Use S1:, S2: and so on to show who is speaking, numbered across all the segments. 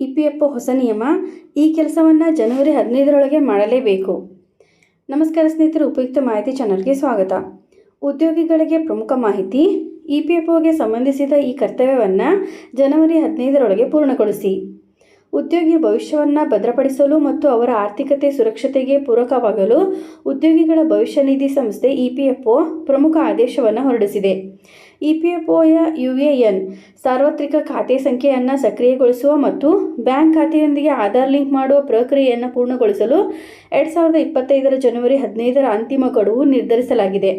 S1: E P F ಹೊಸ ನಿಯಮ ಈ ಕೆಲಸವನ್ನು ಜನವರಿ ಹದಿನೈದರೊಳಗೆ ಮಾಡಲೇಬೇಕು. ನಮಸ್ಕಾರ ಸ್ನೇಹಿತರು, ಉಪಯುಕ್ತ ಮಾಹಿತಿ ಚಾನಲ್ಗೆ ಸ್ವಾಗತ. ಉದ್ಯೋಗಿಗಳಿಗೆ ಪ್ರಮುಖ ಮಾಹಿತಿ ಇ ಪಿ ಎಫ್ ಸಂಬಂಧಿಸಿದ ಈ ಕರ್ತವ್ಯವನ್ನು ಜನವರಿ ಹದಿನೈದರೊಳಗೆ ಪೂರ್ಣಗೊಳಿಸಿ. ಉದ್ಯೋಗಿಯ ಭವಿಷ್ಯವನ್ನು ಭದ್ರಪಡಿಸಲು ಮತ್ತು ಅವರ ಆರ್ಥಿಕತೆ ಸುರಕ್ಷತೆಗೆ ಪೂರಕವಾಗಲು ಉದ್ಯೋಗಿಗಳ ಭವಿಷ್ಯ ನಿಧಿ ಸಂಸ್ಥೆ ಇ ಪಿ ಎಫ್ ಒ ಪ್ರಮುಖ ಆದೇಶವನ್ನು ಹೊರಡಿಸಿದೆ. E P F O U A N ಸಾರ್ವತ್ರಿಕ ಖಾತೆ ಸಂಖ್ಯೆಯನ್ನು ಸಕ್ರಿಯಗೊಳಿಸುವ ಮತ್ತು ಬ್ಯಾಂಕ್ ಖಾತೆಯೊಂದಿಗೆ ಆಧಾರ್ ಲಿಂಕ್ ಮಾಡುವ ಪ್ರಕ್ರಿಯೆಯನ್ನು ಪೂರ್ಣಗೊಳಿಸಲು ಎರಡು ಸಾವಿರದ ಇಪ್ಪತ್ತೈದರ ಜನವರಿ ಹದಿನೈದರ ಅಂತಿಮ ಗಡುವು ನಿರ್ಧರಿಸಲಾಗಿದೆ.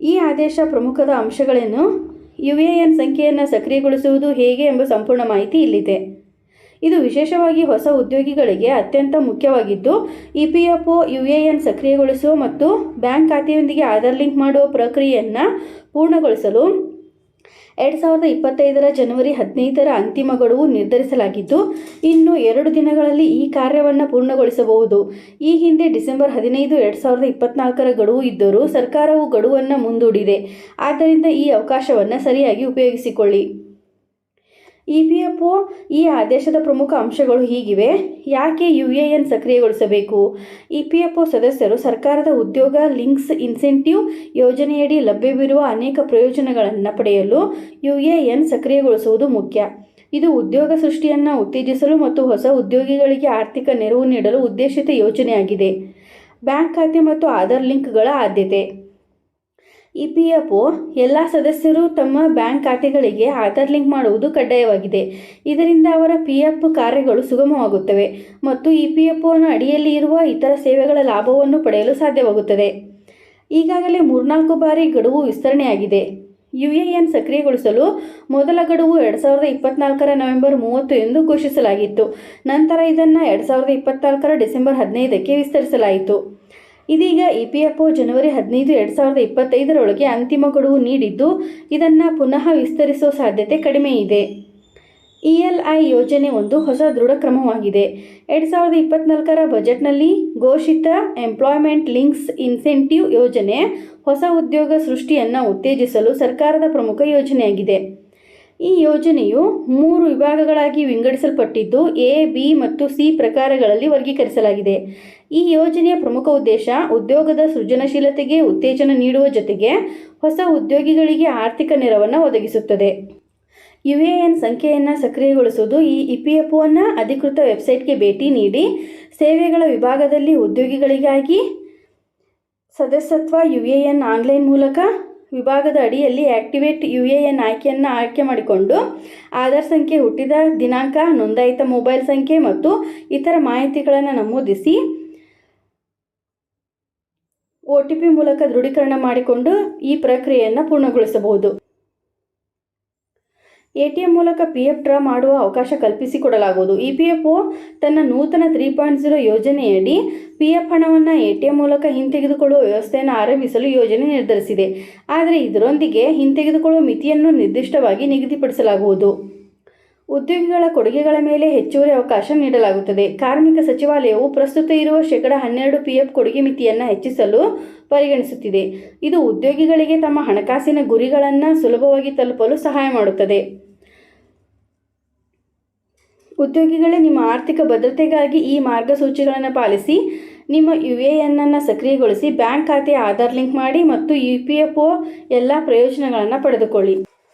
S1: ಈ ಆದೇಶ ಪ್ರಮುಖದ ಅಂಶಗಳೇನು? ಯು ಎ ಎನ್ ಸಂಖ್ಯೆಯನ್ನು ಸಕ್ರಿಯಗೊಳಿಸುವುದು ಹೇಗೆ ಎಂಬ ಸಂಪೂರ್ಣ ಮಾಹಿತಿ ಇಲ್ಲಿದೆ. ಇದು ವಿಶೇಷವಾಗಿ ಹೊಸ ಉದ್ಯೋಗಿಗಳಿಗೆ ಅತ್ಯಂತ ಮುಖ್ಯವಾಗಿದ್ದು, E P F O, U A N ಸಕ್ರಿಯಗೊಳಿಸುವ ಮತ್ತು ಬ್ಯಾಂಕ್ ಖಾತೆಯೊಂದಿಗೆ ಆಧಾರ್ ಲಿಂಕ್ ಮಾಡುವ ಪ್ರಕ್ರಿಯೆಯನ್ನು ಪೂರ್ಣಗೊಳಿಸಲು ಎರಡು ಸಾವಿರದ ಇಪ್ಪತ್ತೈದರ ಜನವರಿ ಹದಿನೈದರ ಅಂತಿಮ ಗಡುವು ನಿರ್ಧರಿಸಲಾಗಿದ್ದು, ಇನ್ನು ಎರಡು ದಿನಗಳಲ್ಲಿ ಈ ಕಾರ್ಯವನ್ನು ಪೂರ್ಣಗೊಳಿಸಬಹುದು. ಈ ಹಿಂದೆ ಡಿಸೆಂಬರ್ ಹದಿನೈದು ಎರಡು ಸಾವಿರದ ಇಪ್ಪತ್ನಾಲ್ಕರ ಗಡುವು ಇದ್ದರೂ ಸರ್ಕಾರವು ಗಡುವನ್ನು ಮುಂದೂಡಿದೆ. ಆದ್ದರಿಂದ ಈ ಅವಕಾಶವನ್ನು ಸರಿಯಾಗಿ ಉಪಯೋಗಿಸಿಕೊಳ್ಳಿ. ಇ ಪಿ ಎಫ್ ಒ, ಈ ಆದೇಶದ ಪ್ರಮುಖ ಅಂಶಗಳು ಹೀಗಿವೆ. ಯಾಕೆ ಯು ಎ ಎನ್ ಸಕ್ರಿಯಗೊಳಿಸಬೇಕು? ಇ ಪಿ ಎಫ್ ಒ ಸದಸ್ಯರು ಸರ್ಕಾರದ ಉದ್ಯೋಗ ಲಿಂಕ್ಸ್ ಇನ್ಸೆಂಟಿವ್ ಯೋಜನೆಯಡಿ ಲಭ್ಯವಿರುವ ಅನೇಕ ಪ್ರಯೋಜನಗಳನ್ನು ಪಡೆಯಲು ಯು ಎ ಎನ್ ಸಕ್ರಿಯಗೊಳಿಸುವುದು ಮುಖ್ಯ. ಇದು ಉದ್ಯೋಗ ಸೃಷ್ಟಿಯನ್ನು ಉತ್ತೇಜಿಸಲು ಮತ್ತು ಹೊಸ ಉದ್ಯೋಗಿಗಳಿಗೆ ಆರ್ಥಿಕ ನೆರವು ನೀಡಲು ಉದ್ದೇಶಿತ ಯೋಜನೆಯಾಗಿದೆ. ಬ್ಯಾಂಕ್ ಖಾತೆ ಮತ್ತು ಆಧಾರ್ ಲಿಂಕ್ಗಳ ಆದ್ಯತೆ. ಇ ಪಿ ಎಫ್ ಒ ಎಲ್ಲ ಸದಸ್ಯರು ತಮ್ಮ ಬ್ಯಾಂಕ್ ಖಾತೆಗಳಿಗೆ ಆಧಾರ್ ಲಿಂಕ್ ಮಾಡುವುದು ಕಡ್ಡಾಯವಾಗಿದೆ. ಇದರಿಂದ ಅವರ ಪಿ ಎಫ್ ಕಾರ್ಯಗಳು ಸುಗಮವಾಗುತ್ತವೆ ಮತ್ತು ಇ ಪಿ ಎಫ್ ಒನ ಅಡಿಯಲ್ಲಿ ಇರುವ ಇತರ ಸೇವೆಗಳ ಲಾಭವನ್ನು ಪಡೆಯಲು ಸಾಧ್ಯವಾಗುತ್ತದೆ. ಈಗಾಗಲೇ ಮೂರ್ನಾಲ್ಕು ಬಾರಿ ಗಡುವು ವಿಸ್ತರಣೆಯಾಗಿದೆ. ಯು ಎ ಎನ್ ಸಕ್ರಿಯಗೊಳಿಸಲು ಮೊದಲ ಗಡುವು ಎರಡು ಸಾವಿರದ ಇಪ್ಪತ್ನಾಲ್ಕರ ನವೆಂಬರ್ ಮೂವತ್ತು ಎಂದು ಘೋಷಿಸಲಾಗಿತ್ತು. ನಂತರ ಇದನ್ನು ಎರಡು ಸಾವಿರದ ಇಪ್ಪತ್ನಾಲ್ಕರ ಡಿಸೆಂಬರ್ ಹದಿನೈದಕ್ಕೆ ವಿಸ್ತರಿಸಲಾಯಿತು. ಇದೀಗ ಇ ಪಿ ಎಫ್ ಒ ಜನವರಿ ಹದಿನೈದು ಎರಡು ಸಾವಿರದ ಇಪ್ಪತ್ತೈದರೊಳಗೆ ಅಂತಿಮ ಗಡುವು ನೀಡಿದ್ದು, ಇದನ್ನು ಪುನಃ ವಿಸ್ತರಿಸುವ ಸಾಧ್ಯತೆ ಕಡಿಮೆ ಇದೆ. ಇ ಎಲ್ ಐ ಯೋಜನೆ ಒಂದು ಹೊಸ ದೃಢ ಕ್ರಮವಾಗಿದೆ ಎರಡು ಸಾವಿರದ ಇಪ್ಪತ್ನಾಲ್ಕರ ಬಜೆಟ್ನಲ್ಲಿ ಘೋಷಿತ ಎಂಪ್ಲಾಯ್ಮೆಂಟ್ ಲಿಂಕ್ಸ್ ಇನ್ಸೆಂಟಿವ್ ಯೋಜನೆ ಹೊಸ ಉದ್ಯೋಗ ಸೃಷ್ಟಿಯನ್ನು ಉತ್ತೇಜಿಸಲು ಸರ್ಕಾರದ ಪ್ರಮುಖ ಯೋಜನೆಯಾಗಿದೆ. ಈ ಯೋಜನೆಯು ಮೂರು ವಿಭಾಗಗಳಾಗಿ ವಿಂಗಡಿಸಲ್ಪಟ್ಟಿದ್ದು ಎ, ಬಿ ಮತ್ತು ಸಿ ಪ್ರಕಾರಗಳಲ್ಲಿ ವರ್ಗೀಕರಿಸಲಾಗಿದೆ. ಈ ಯೋಜನೆಯ ಪ್ರಮುಖ ಉದ್ದೇಶ ಉದ್ಯೋಗದ ಸೃಜನಶೀಲತೆಗೆ ಉತ್ತೇಜನ ನೀಡುವ ಜೊತೆಗೆ ಹೊಸ ಉದ್ಯೋಗಿಗಳಿಗೆ ಆರ್ಥಿಕ ನೆರವನ್ನು ಒದಗಿಸುತ್ತದೆ. ಯು ಎ ಎನ್ ಸಂಖ್ಯೆಯನ್ನು ಸಕ್ರಿಯಗೊಳಿಸುವುದು ಈ ಇ ಪಿ ಎಫ್ ಒನ ಅಧಿಕೃತ ವೆಬ್ಸೈಟ್ಗೆ ಭೇಟಿ ನೀಡಿ ಸೇವೆಗಳ ವಿಭಾಗದಲ್ಲಿ ಉದ್ಯೋಗಿಗಳಿಗಾಗಿ ಸದಸ್ಯತ್ವ ಯು ಎ ಎನ್ ಆನ್ಲೈನ್ ಮೂಲಕ ವಿಭಾಗದ ಅಡಿಯಲ್ಲಿ ಆಕ್ಟಿವೇಟ್ ಯು ಎ ಎನ್ ಆಯ್ಕೆಯನ್ನು ಆಯ್ಕೆ ಮಾಡಿಕೊಂಡು ಆಧಾರ್ ಸಂಖ್ಯೆ ಹುಟ್ಟಿದ ದಿನಾಂಕ, ನೋಂದಾಯಿತ ಮೊಬೈಲ್ ಸಂಖ್ಯೆ ಮತ್ತು ಇತರ ಮಾಹಿತಿಗಳನ್ನು ನಮೂದಿಸಿ ಒ ಟಿ ಪಿ ಮೂಲಕ ದೃಢೀಕರಣ ಮಾಡಿಕೊಂಡು ಈ ಪ್ರಕ್ರಿಯೆಯನ್ನು ಪೂರ್ಣಗೊಳಿಸಬಹುದು. ಎ ಟಿ ಎಂ ಮೂಲಕ ಪಿ ಎಫ್ ಡ್ರಾ ಮಾಡುವ ಅವಕಾಶ ಕಲ್ಪಿಸಿಕೊಡಲಾಗುವುದು. ಇ ಪಿ ಎಫ್ ಒ ತನ್ನ ನೂತನ ತ್ರೀ ಪಾಯಿಂಟ್ ಜೀರೋ ಯೋಜನೆಯಡಿ ಪಿ ಎಫ್ ಹಣವನ್ನು ಎ ಟಿ ಎಂ ಮೂಲಕ ಹಿಂತೆಗೆದುಕೊಳ್ಳುವ ವ್ಯವಸ್ಥೆಯನ್ನು ಆರಂಭಿಸಲು ಯೋಜನೆ ನಿರ್ಧರಿಸಿದೆ. ಆದರೆ ಇದರೊಂದಿಗೆ ಹಿಂತೆಗೆದುಕೊಳ್ಳುವ ಮಿತಿಯನ್ನು ನಿರ್ದಿಷ್ಟವಾಗಿ ನಿಗದಿಪಡಿಸಲಾಗುವುದು. ಉದ್ಯೋಗಿಗಳ ಕೊಡುಗೆಗಳ ಮೇಲೆ ಹೆಚ್ಚುವರಿ ಅವಕಾಶ ನೀಡಲಾಗುತ್ತದೆ. ಕಾರ್ಮಿಕ ಸಚಿವಾಲಯವು ಪ್ರಸ್ತುತ ಇರುವ ಶೇಕಡ ಹನ್ನೆರಡು ಪಿ ಎಫ್ ಕೊಡುಗೆ ಮಿತಿಯನ್ನು ಹೆಚ್ಚಿಸಲು ಪರಿಗಣಿಸುತ್ತಿದೆ. ಇದು ಉದ್ಯೋಗಿಗಳಿಗೆ ತಮ್ಮ ಹಣಕಾಸಿನ ಗುರಿಗಳನ್ನು ಸುಲಭವಾಗಿ ತಲುಪಲು ಸಹಾಯ ಮಾಡುತ್ತದೆ. ಉದ್ಯೋಗಿಗಳೇ ನಿಮ್ಮ ಆರ್ಥಿಕ ಭದ್ರತೆಗಾಗಿ ಈ ಮಾರ್ಗಸೂಚಿಗಳನ್ನು ಪಾಲಿಸಿ, ನಿಮ್ಮ ಯು ಎ ಎನ್ನನ್ನು ಸಕ್ರಿಯಗೊಳಿಸಿ ಬ್ಯಾಂಕ್ ಖಾತೆ ಆಧಾರ್ ಲಿಂಕ್ ಮಾಡಿ ಮತ್ತು ಯು ಪಿ ಎಫ್ ಒ ಎಲ್ಲ ಪ್ರಯೋಜನಗಳನ್ನು ಪಡೆದುಕೊಳ್ಳಿ.